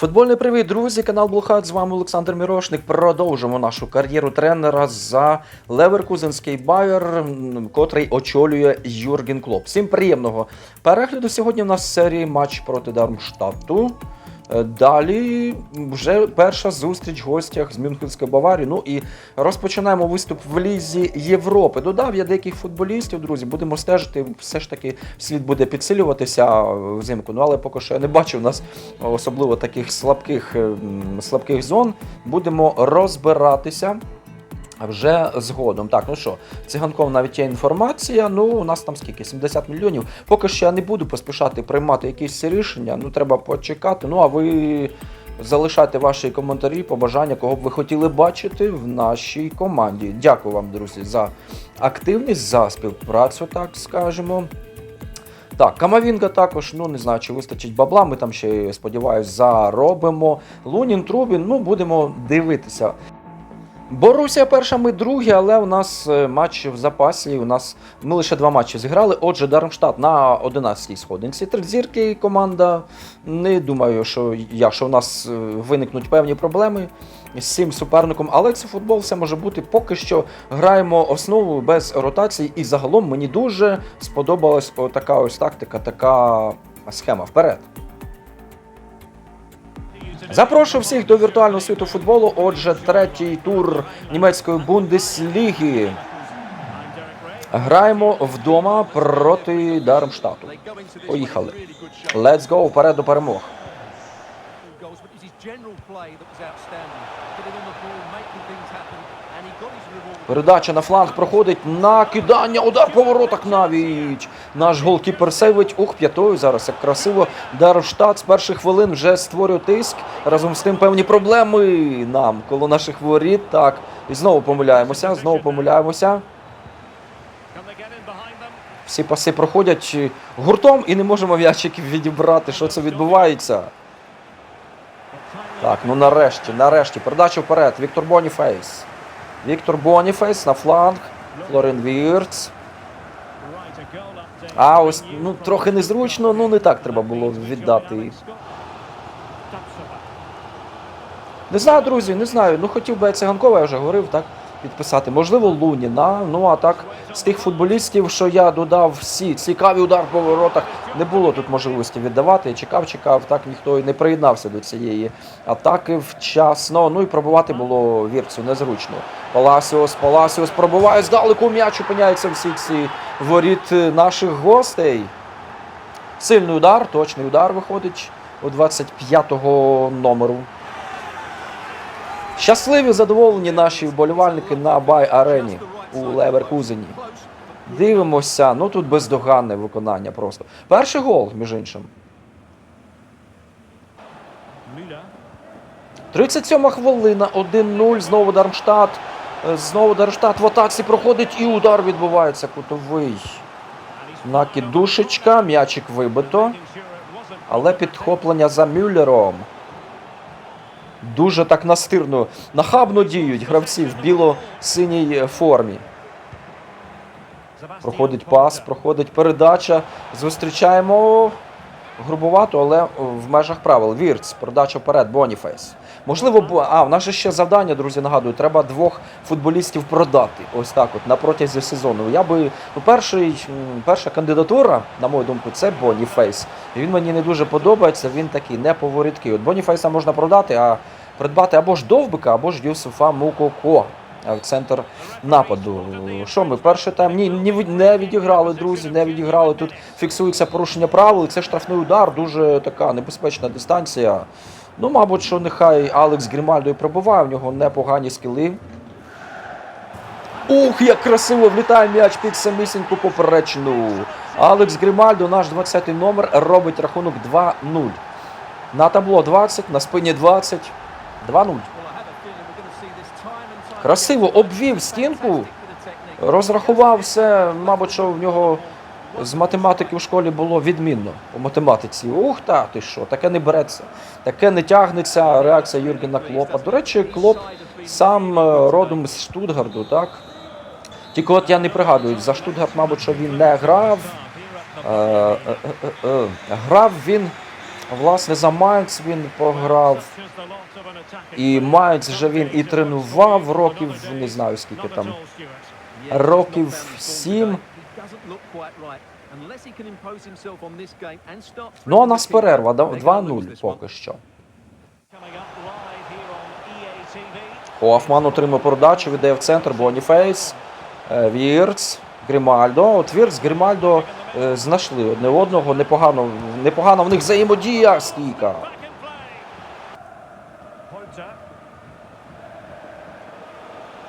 Футбольний привіт, друзі! Канал Блухат. З вами Олександр Мірошник. Продовжимо нашу кар'єру тренера за Леверкузенський Байер, котрий очолює Юрген Клоп. Всім приємного перегляду. Сьогодні в нас серії матч проти Дармштадту. Е, Далі вже перша зустріч в гостях з Мюнхенської Баварії. Ну і розпочинаємо виступ в Лізі Європи. Додав я деяких футболістів, друзі. Будемо стежити. Все ж таки слід буде підсилюватися взимку. Ну але поки що я не бачу в нас особливо таких слабких, е, слабких зон. Будемо розбиратися. Вже згодом. Так, ну що, циганков навіть є інформація. Ну, у нас там скільки? 70 мільйонів. Поки що я не буду поспішати приймати якісь рішення. Ну, треба почекати. Ну, а ви залишайте ваші коментарі, побажання, кого б ви хотіли бачити в нашій команді. Дякую вам, друзі, за активність, за співпрацю, так скажемо. Так, Камавінга також, ну не знаю, чи вистачить бабла. Ми там ще, сподіваюсь, заробимо. Лунін, Трубін, ну будемо дивитися. Борусія перша, ми другі, але у нас е, матч в запасі. У нас ми лише два матчі зіграли. Отже, Дармштадт на 11-й сходинці. Тризірки команда. Не думаю, що якщо у нас е, виникнуть певні проблеми з цим суперником, але це футбол все може бути. Поки що граємо основу без ротацій, і загалом мені дуже сподобалась така ось тактика, така схема. Вперед. Запрошую всіх до віртуального світу футболу. Отже, третій тур німецької бундесліги. Граємо вдома проти Дармштату. Поїхали. Let's go, вперед до перемог. Передача на фланг проходить накидання, удар по навіть. Наш голкіпер сейвить. Ух, п'ятою зараз як красиво. Дармштадт з перших хвилин вже створює тиск. Разом з тим певні проблеми нам коло наших воріт. Так, і знову помиляємося, знову помиляємося. Всі паси проходять гуртом і не можемо м'ячиків відібрати. Що це відбувається? Так, ну нарешті, нарешті. Передача вперед. Віктор Боніфейс. Віктор Боніфейс на фланг. Флорен Вірц. А ось ну трохи незручно, ну не так треба було віддати. Не знаю, друзі, не знаю. Ну хотів би я циганкова, я вже говорив, так, підписати. Можливо, Луніна. Ну а так, з тих футболістів, що я додав всі, цікаві удар по воротах, не було тут можливості віддавати. Я чекав, чекав, так ніхто і не приєднався до цієї атаки вчасно. Ну і пробувати було вірцю незручно. Паласіос, Паласіос пробуває здалеку м'яч, опиняється в сітці воріт наших гостей. Сильний удар, точний удар виходить у 25-го номеру. Щасливі, задоволені наші вболівальники на Бай-арені у Леверкузені. Дивимося, ну тут бездоганне виконання просто. Перший гол, між іншим. 37 хвилина, 1-0, знову Дармштадт. Знову Дармштадт в атаці проходить і удар відбувається кутовий. Накидушечка, м'ячик вибито, але підхоплення за Мюллером. Дуже так настирно, нахабно діють гравці в біло-синій формі. Проходить пас, проходить передача. Зустрічаємо грубувато, але в межах правил. Вірц, передача вперед, Боніфейс. Можливо, а, в нас ще завдання, друзі, нагадую, треба двох футболістів продати. Ось так от, на протязі сезону. Я би, ну, перший, перша кандидатура, на мою думку, це Боніфейс. Він мені не дуже подобається, він такий неповороткий. От Боніфейса можна продати, а придбати або ж Довбика, або ж Юсуфа Мукоко. е, Центр нападу. Що ми? Перший тайм ні, не відіграли, друзі, не відіграли. Тут фіксується порушення правил. Це штрафний удар, дуже така небезпечна дистанція. Ну, мабуть, що нехай Алекс Грімальдо і пробуває, в нього непогані скіли. Ух, як красиво влітає м'яч під самісіньку поперечну. Алекс Грімальдо, наш 20-й номер, робить рахунок 2-0. На табло 20, на спині 20. 2-0. Красиво обвів стінку, розрахував все, мабуть, що в нього з математики в школі було відмінно у математиці. Ух та ти що, таке не береться, таке не тягнеться. Реакція Юргена Клопа. До речі, Клоп сам е, родом з Штутгарду, так? Тільки от я не пригадую, за Штутгарт, мабуть, що він не грав. Е, е. Грав він Власне, за Майнц він пограв. І Майнц вже він і тренував років, не знаю скільки там. Років сім. Ну а нас перерва 2-0 поки що. Хофман отримав передачу, віддає в центр, Боніфейс, е, Вірц, Грімальдо. От Вірц, Грімальдо е, знайшли одне одного. Непогано, непогано в них взаємодія стійка.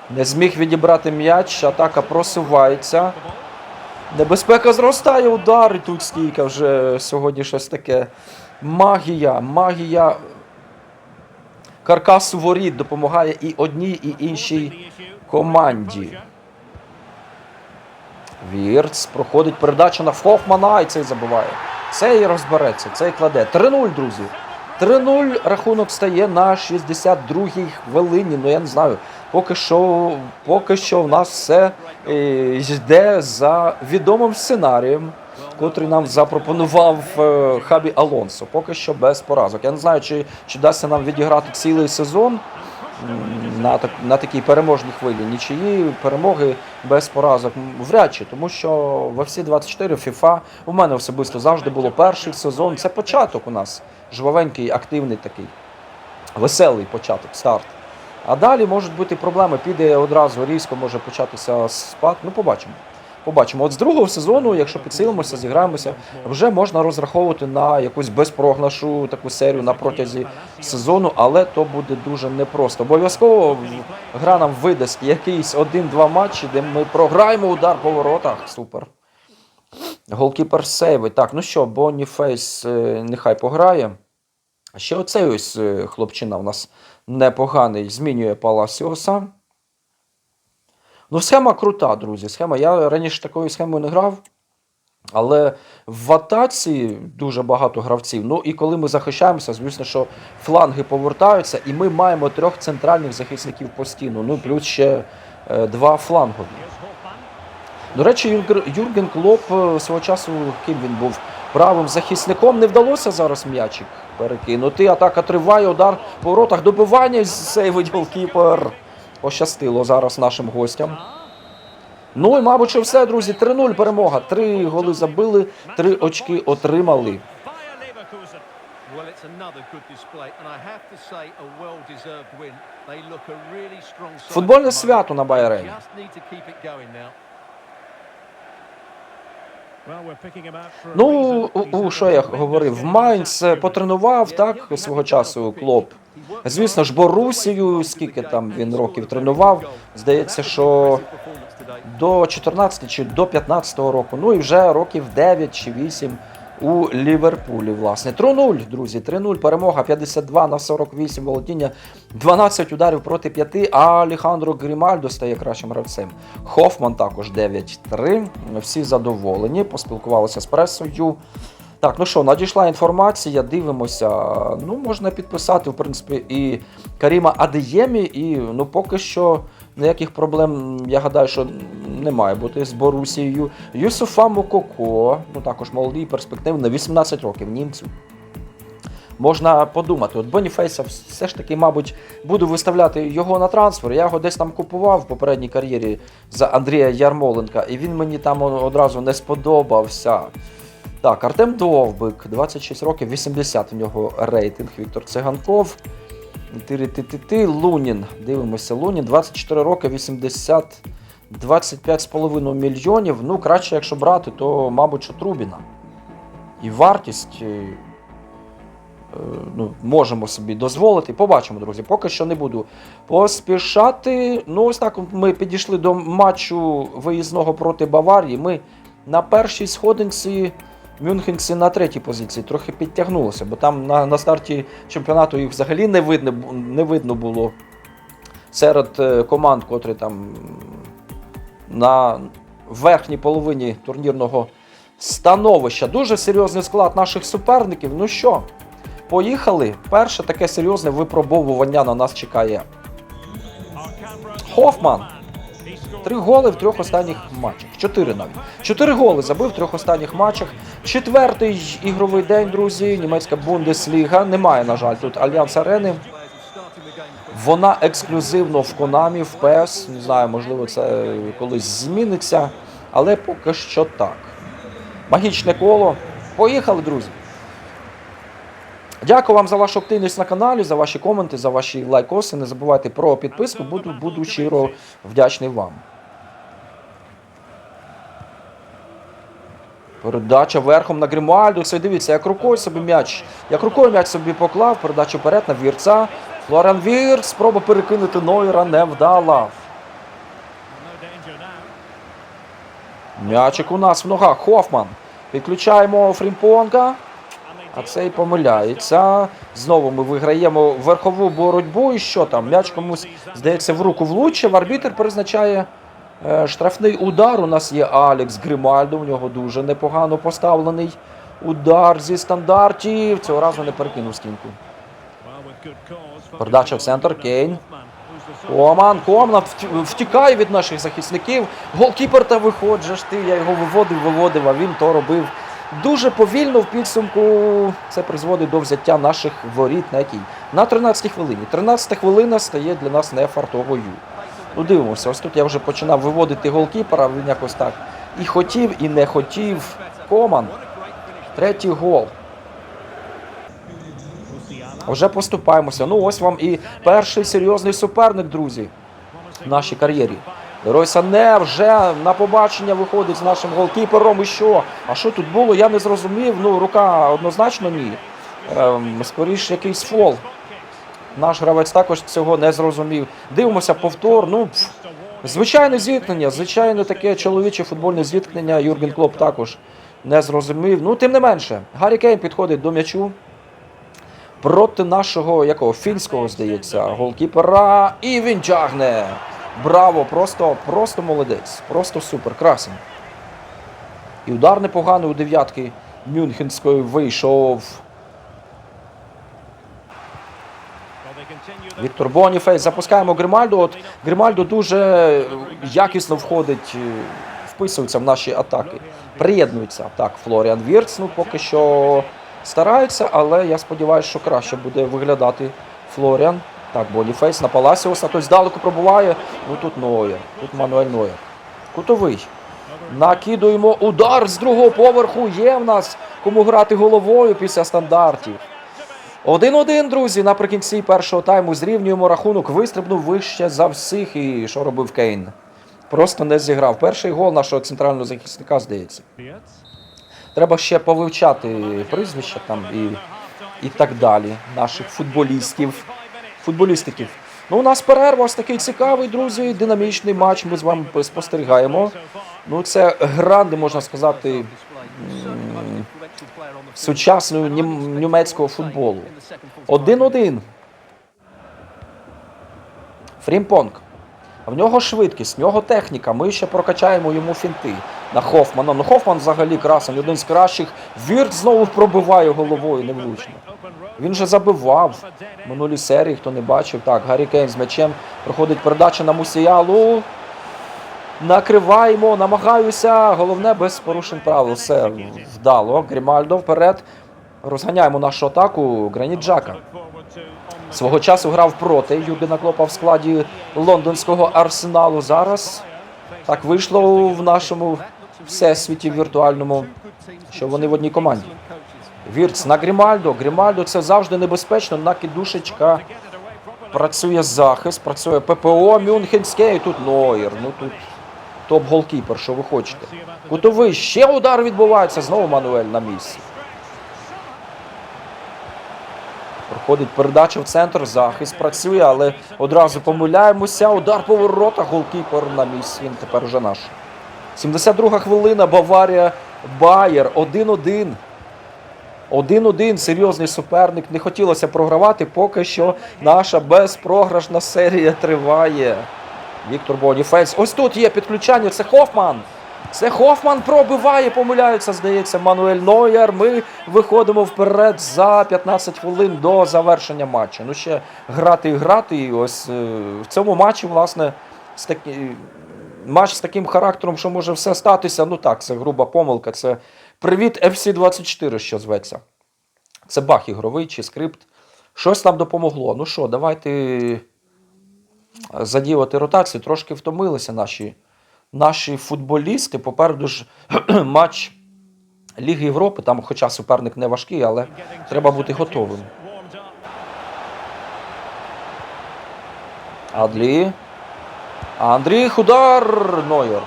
Не зміг відібрати м'яч, атака просувається. Небезпека зростає, удар, тут стійка вже сьогодні щось таке. Магія, магія каркасу воріт допомагає і одній, і іншій команді. Вірц проходить передача на Фохмана і цей забиває. Цей розбереться, цей кладе. 3-0, друзі. 3-0 рахунок стає на 62-й хвилині. Ну я не знаю. Поки що, поки що в нас все е, йде за відомим сценарієм, котрий нам запропонував е, Хабі Алонсо. Поки що без поразок. Я не знаю, чи, чи дасться нам відіграти цілий сезон на, так, на такій переможній хвилі. Нічиї перемоги без поразок вряд чи, тому що в всі 24 FIFA у мене особисто завжди було перший сезон. Це початок у нас. Жвавенький, активний такий, веселий початок, старт. А далі можуть бути проблеми. Піде одразу різко, може початися спад. Ну, побачимо. Побачимо. От з другого сезону, якщо підсилимося, зіграємося, вже можна розраховувати на якусь безпрогнашу таку серію на протязі сезону, але то буде дуже непросто. Обов'язково гра нам видасть якийсь один-два матчі, де ми програємо удар по воротах. Супер. Голкіпер сейви. Так, ну що, Боніфейс е, нехай пограє. А Ще оцей ось е, хлопчина у нас непоганий. Змінює Паласіоса. Ну, схема крута, друзі. Схема. Я раніше такою схемою не грав. Але в атаці дуже багато гравців. Ну і коли ми захищаємося, звісно, що фланги повертаються, і ми маємо трьох центральних захисників постійно. Ну, плюс ще е, два флангові. До речі, Юрген Клоп е, свого часу, ким він був правим захисником, не вдалося зараз м'ячик перекинути. Атака триває, удар по воротах, добивання сейвить голкіпер. Пощастило зараз нашим гостям. Ну і, мабуть, що все, друзі. 3-0 перемога. Три голи забили, три очки отримали. Well, it's another good display, and I have to say, a well-deserved win. They look a really strong. Футбольне свято на Байрені. Just need to keep it going now. Ну, що я говорив, Майнц е, потренував так свого часу клоп. Звісно ж, Борусію, скільки там він років тренував. Здається, що до 14 чи до 15 року. Ну і вже років 9 чи 8 у Ліверпулі, власне. 3-0, друзі, 3-0, перемога 52 на 48 володіння, 12 ударів проти 5, а Алехандро Грімальдо стає кращим гравцем. Хофман також 9-3. Всі задоволені, поспілкувалися з пресою. Так, ну що, надійшла інформація, дивимося. Ну, можна підписати, в принципі, і Каріма Адеємі, і ну, поки що ніяких проблем, я гадаю, що не має бути з Борусією. Юсуфа Мококо, ну також молодий, перспективний, 18 років німцю. Можна подумати, от Боніфейса все ж таки, мабуть, буду виставляти його на трансфер. Я його десь там купував в попередній кар'єрі за Андрія Ярмоленка, і він мені там одразу не сподобався. Так, Артем Довбик, 26 років, 80 у нього рейтинг. Віктор Циганков. Ти-ти-ти-ти, Лунін. Дивимося, Лунін, 24 роки, 80, 25,5 мільйонів. Ну, краще, якщо брати, то, мабуть, що Трубіна. І вартість. е, е, Ну, можемо собі дозволити. Побачимо, друзі. Поки що не буду поспішати. Ну, ось так ми підійшли до матчу виїзного проти Баварії. Ми на першій сходинці Мюнхенці на третій позиції трохи підтягнулося, бо там на, на старті чемпіонату їх взагалі не видно, не видно було серед е, команд, котрі там на верхній половині турнірного становища. Дуже серйозний склад наших суперників. Ну що, поїхали. Перше таке серйозне випробовування на нас чекає. Хофман. Три голи в трьох останніх матчах. Чотири навіть. Чотири голи забив в трьох останніх матчах. Четвертий ігровий день, друзі. Німецька Бундесліга. Немає, на жаль, тут Альянс Арени. Вона ексклюзивно в Konami, в PS. Не знаю, можливо, це колись зміниться, але поки що так. Магічне коло. Поїхали, друзі. Дякую вам за вашу активність на каналі, за ваші коменти, за ваші лайкоси. Не забувайте про підписку. Буду, буду щиро вдячний вам. Передача верхом на Гримуальду. Це дивіться, як рукою собі м'яч. Як рукою м'яч собі поклав, передачу вперед на Вірца. Флорен Вірц, спроба перекинути Нойра не вдала. М'ячик у нас в ногах. Хофман. Підключаємо Фрімпонга. А цей помиляється. Знову ми виграємо верхову боротьбу. І що там? М'яч комусь, здається, в руку влучив. Арбітр призначає е, штрафний удар. У нас є Алекс Гримальдо. У нього дуже непогано поставлений удар зі стандартів. Цього разу не перекинув стінку. Передача в центр Кейн. Коман вт- втікає від наших захисників. Голкіпер та виходжеш ти. Я його виводив, виводив, а він то робив дуже повільно в підсумку. Це призводить до взяття наших воріт на якій? На 13-й хвилині. 13-та хвилина стає для нас нефартовою. Ну, дивимося, ось тут я вже починав виводити голкіпера, він якось так і хотів, і не хотів. Коман. Третій гол. Вже поступаємося. Ну, ось вам і перший серйозний суперник, друзі, в нашій кар'єрі. Лерой Сане вже на побачення виходить з нашим голкіпером. І що? А що тут було? Я не зрозумів. Ну, рука однозначно ні. Ем, скоріш якийсь фол. Наш гравець також цього не зрозумів. Дивимося повтор. Ну, пф, звичайне зіткнення, звичайно, таке чоловіче футбольне зіткнення. Юрген Клоп також не зрозумів. Ну, тим не менше, Гаррі Кейн підходить до м'ячу проти нашого якого фінського, здається, голкіпера. І він тягне. Браво! Просто, просто молодець. Просто супер. Красень. І удар непоганий у дев'ятки Мюнхенської вийшов. Віктор Боніфейс. Запускаємо Гримальду. От Гримальду дуже якісно входить, е, вписується в наші атаки. Приєднується. Так, Флоріан Вірц, ну поки що стараються, але я сподіваюся, що краще буде виглядати Флоріан. Так, Боніфейс на Паласіуса. Хтось здалеку пробуває. Ну тут Ноєр. Тут Мануель Ноєр. Кутовий. Накидуємо удар з другого поверху. Є в нас кому грати головою після стандартів. 1-1, друзі, наприкінці першого тайму зрівнюємо рахунок, вистрибнув вище за всіх. І що робив Кейн? Просто не зіграв. Перший гол нашого центрального захисника, здається. Треба ще повивчати прізвища там і, і так далі. Наших футболістів. Футболістиків. Ну, у нас перерва ось такий цікавий, друзі. Динамічний матч. Ми з вами спостерігаємо. Ну, це гранди, можна сказати, сучасного нім- німецького футболу. 1-1. Фрімпонг. В нього швидкість, в нього техніка. Ми ще прокачаємо йому фінти на Хофмана. Ну Хофман взагалі красень, один з кращих. Вірт знову пробиває головою невлучно. Він же забивав в минулій серії, хто не бачив. Так, Гаррі Кейн з м'ячем проходить передача на Мусіялу. Накриваємо, намагаюся. Головне без порушень правил. Все вдало. Грімальдо вперед. Розганяємо нашу атаку. Граніт Джака. Свого часу грав проти Юргена Клопа в складі лондонського арсеналу. Зараз так вийшло в нашому всесвіті віртуальному, що вони в одній команді. Вірц на Грімальдо. Грімальдо це завжди небезпечно. Накидушечка. Працює захист, працює ППО Мюнхенське. І тут Нойер. Ну тут топ-голкіпер, що ви хочете. Кутовий. Ще удар відбувається. Знову Мануель на місці. Проходить передача в центр, захист працює, але одразу помиляємося. Удар по воротах, голкіпер на місці. Він тепер вже наш. 72 хвилина, Баварія, Байер, 1-1. 1-1, серйозний суперник. Не хотілося програвати, поки що наша безпрограшна серія триває. Віктор Боніфейс. Ось тут є підключання. Це Хофман. Це Хофман пробиває, помиляються, здається, Мануель Нойер. Ми виходимо вперед за 15 хвилин до завершення матчу. Ну ще грати і грати. І ось е, в цьому матчі, власне, з такі, матч з таким характером, що може все статися. Ну так, це груба помилка. Це привіт FC24, що зветься. Це бах ігровий чи скрипт. Щось нам допомогло. Ну що, давайте задіяти ротацію. Трошки втомилися наші, наші футболісти. Попереду ж матч Ліги Європи. Там, хоча суперник не важкий, але треба бути готовим. Адлі. Андрій Худар Нойер.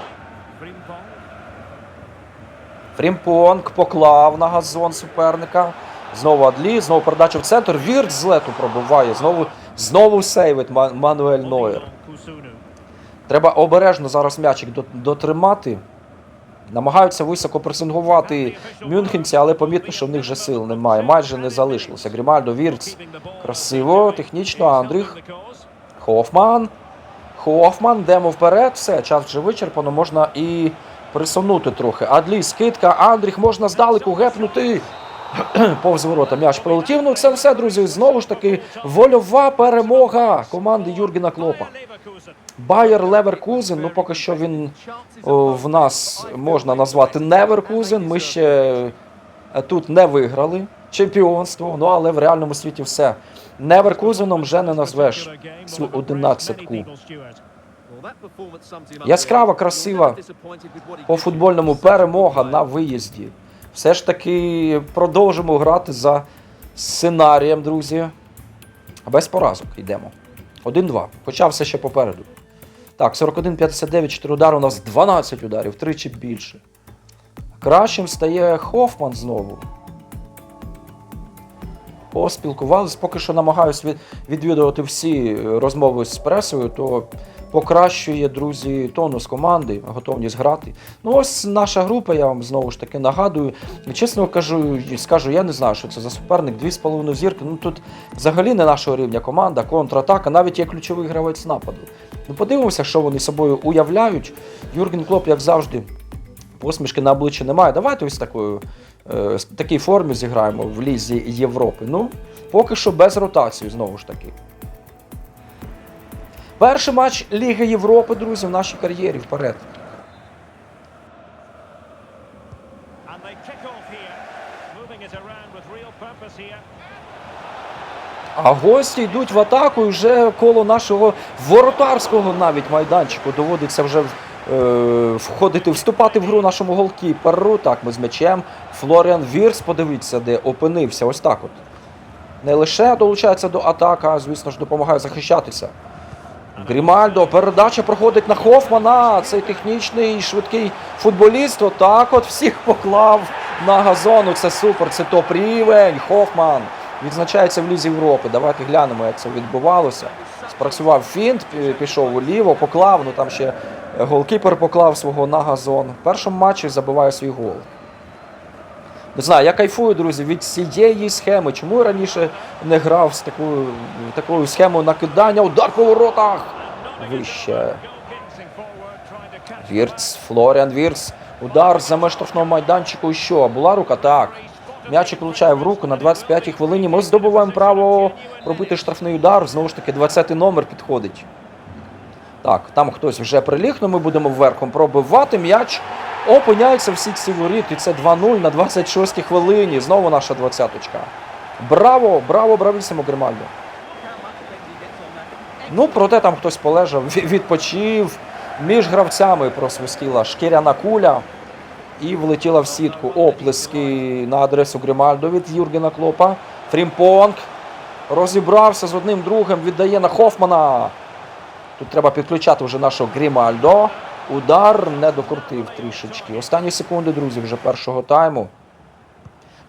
Фрімпонг поклав на газон суперника. Знову Адлі, знову передача в центр. Вірт з лету пробиває. Знову, знову сейвить Мануель Нойер. Треба обережно зараз м'ячик дотримати. Намагаються високо пресингувати мюнхенці, але помітно, що в них вже сил немає. Майже не залишилося. Грімальдо, Вірц. Красиво, технічно. Андріх. Хофман. Хофман, йдемо вперед. Все, час вже вичерпано. Можна і присунути трохи. Адлі, скидка, Андріх, можна здалеку гепнути. Повз ворота м'яч пролетів. Ну це все, друзі. Знову ж таки, вольова перемога команди Юргена Клопа. Байер Леверкузен, ну поки що він о, в нас можна назвати Неверкузен. Ми ще е, тут не виграли чемпіонство, ну але в реальному світі все. Неверкузеном вже не назвеш цю одинадцятку. Яскрава, красива По футбольному перемога на виїзді. Все ж таки продовжимо грати за сценарієм, друзі. Без поразок йдемо. 1-2. Хоча все ще попереду. Так, 41-59, 4 удари. У нас 12 ударів, тричі більше. Кращим стає Хофман знову. Поспілкувались, поки що намагаюсь від, відвідувати всі е, розмови з пресою, то покращує, друзі, тонус команди, готовність грати. Ну, ось наша група, я вам знову ж таки нагадую. Чесно кажу, скажу, я не знаю, що це за суперник. Дві з половиною зірки. Ну тут взагалі не нашого рівня команда, контратака, навіть є ключовий гравець нападу. Ну, подивимося, що вони собою уявляють. Юрген Клоп, як завжди, посмішки на обличчі немає. Давайте ось такою, е, з такій формі зіграємо в Лізі Європи. Ну, поки що без ротації, знову ж таки. Перший матч Ліги Європи, друзі, в нашій кар'єрі вперед. А гості йдуть в атаку і вже коло нашого воротарського навіть майданчику доводиться вже входити, вступати в гру нашому голкіперу. Так, ми з м'ячем. Флоріан Вірс, подивіться, де опинився. Ось так от. Не лише долучається до атаки, а звісно ж допомагає захищатися. Грімальдо, передача проходить на Хофмана. Цей технічний швидкий футболіст. Отак от всіх поклав на газону. Це супер, це топ рівень. Хофман відзначається в Лізі Європи. Давайте глянемо, як це відбувалося. Спрацював фінт, пішов уліво, поклав. Ну там ще голкіпер поклав свого на газон. В першому матчі забиває свій гол. Не знаю, я кайфую, друзі, від цієї схеми. Чому я раніше не грав з такою, такою схемою накидання, удар по воротах. Вище. Вірц, Флоріан Вірц. Удар за меж штрафного майданчику. І що? Була рука? Так. М'ячик влучає в руку на 25-й хвилині. Ми здобуваємо право пробити штрафний удар. Знову ж таки, 20-й номер підходить. Так, там хтось вже приліг, але ми будемо вверхом пробивати. М'яч опиняється в сітці воріт. І це 2-0 на 26-й хвилині. Знову наша 20-очка. Браво, браво, бравісимо, Гримальдо. Ну, проте там хтось полежав, відпочив. Між гравцями просвистіла шкіряна куля і влетіла в сітку. Оплески на адресу Гримальдо від Юргена Клопа. Фрімпонг розібрався з одним другим, віддає на Хофмана. Тут треба підключати вже нашого Грімальдо. Удар не докрутив трішечки. Останні секунди, друзі, вже першого тайму.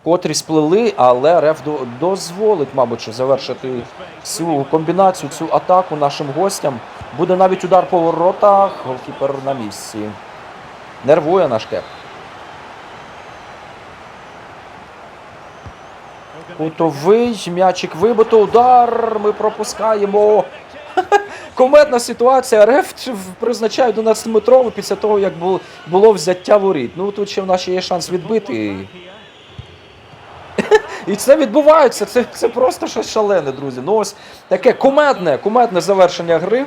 Котрі сплили, але Реф дозволить, мабуть, завершити цю комбінацію, цю атаку нашим гостям. Буде навіть удар по воротах. Голкіпер на місці. Нервує наш кеп. Кутовий, м'ячик вибито, удар. Ми пропускаємо. Кометна ситуація. Реф призначає 11-метровий після того, як бу- було взяття воріт. Ну тут ще в нас є шанс відбити. І це відбувається. Це, це просто щось шалене, друзі. Ну ось таке кумедне, кумедне завершення гри.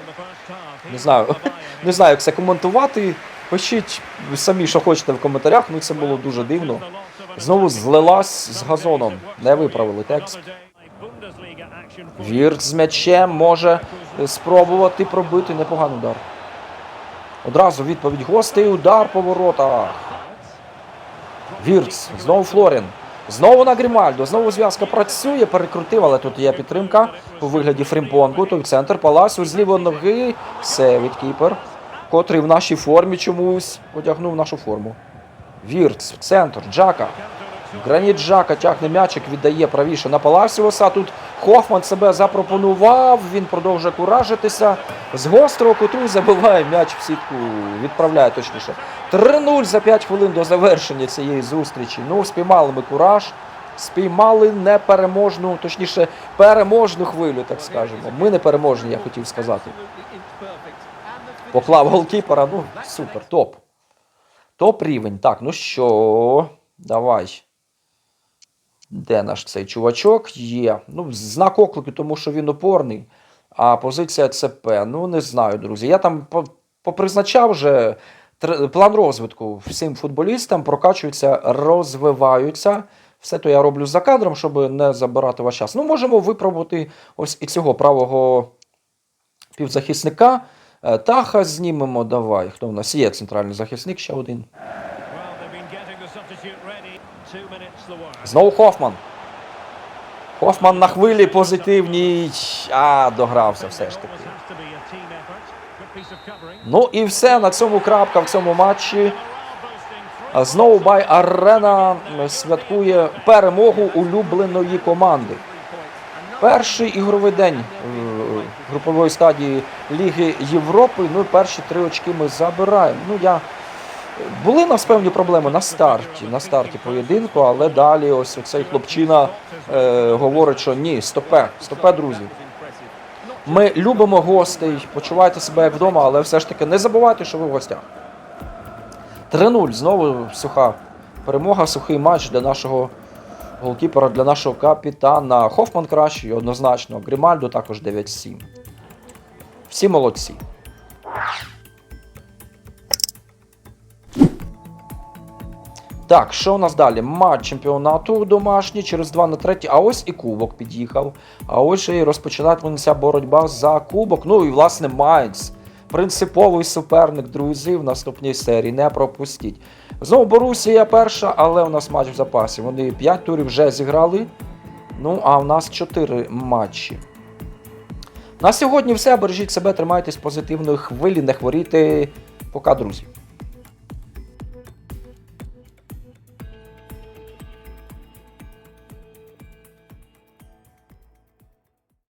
Не знаю. Не знаю, як це коментувати. Пишіть самі, що хочете в коментарях. Ну це було дуже дивно. Знову злилась з газоном. Не виправили текст. Вірт з м'ячем може спробувати пробити непоганий удар. Одразу відповідь гостей. Удар по воротах. Вірц. Знову Флорін. Знову на Грімальдо. Знову зв'язка працює. Перекрутив, але тут є підтримка у вигляді Фрімпонгу. Той центр Паласю з лівої ноги. Севить кіпер, котрий в нашій формі чомусь одягнув нашу форму. Вірц. Центр. Джака. Граніт Жака тягне м'ячик, віддає правіше на Паласіоса. Тут Хофман себе запропонував. Він продовжує куражитися. З гострого куту забиває м'яч в сітку. Відправляє точніше. 3-0 за 5 хвилин до завершення цієї зустрічі. Ну, спіймали ми кураж. Спіймали непереможну, точніше, переможну хвилю, так скажемо. Ми не переможні, я хотів сказати. Поклав голкіпера. Ну, супер, топ. Топ рівень. Так, ну що, давай. Де наш цей чувачок? Є. Ну, знак оклику, тому що він опорний. А позиція ЦП. Ну, не знаю, друзі. Я там попризначав вже план розвитку всім футболістам, прокачуються, розвиваються. Все то я роблю за кадром, щоб не забирати ваш час. Ну, можемо випробувати ось і цього правого півзахисника. Е, Таха знімемо. Давай. Хто в нас є центральний захисник? Ще один. Знову Хофман. Хофман на хвилі позитивній. А, догрався все ж таки. Ну і все на цьому крапка в цьому матчі. Знову Бай Арена святкує перемогу улюбленої команди. Перший ігровий день групової стадії Ліги Європи. Ну і перші три очки ми забираємо. Ну я були нас певні проблеми на старті, на старті поєдинку, але далі ось цей хлопчина е, говорить, що ні, стопе, стопе, друзі. Ми любимо гостей, почувайте себе як вдома, але все ж таки не забувайте, що ви в гостях. 3-0. Знову суха перемога, сухий матч для нашого голкіпера, для нашого капітана. Хофман кращий, однозначно. Грімальдо також 9-7. Всі молодці. Так, що у нас далі? Матч чемпіонату домашній через 2 на 3. А ось і кубок під'їхав. А ось і розпочинатиметься боротьба за кубок. Ну і власне Майнц. Принциповий суперник, друзі, в наступній серії. Не пропустіть. Знову Борусія перша, але у нас матч в запасі. Вони 5 турів вже зіграли. Ну, а у нас 4 матчі. На сьогодні все. Бережіть себе, тримайтесь позитивної хвилі, не хворійте. Пока, друзі.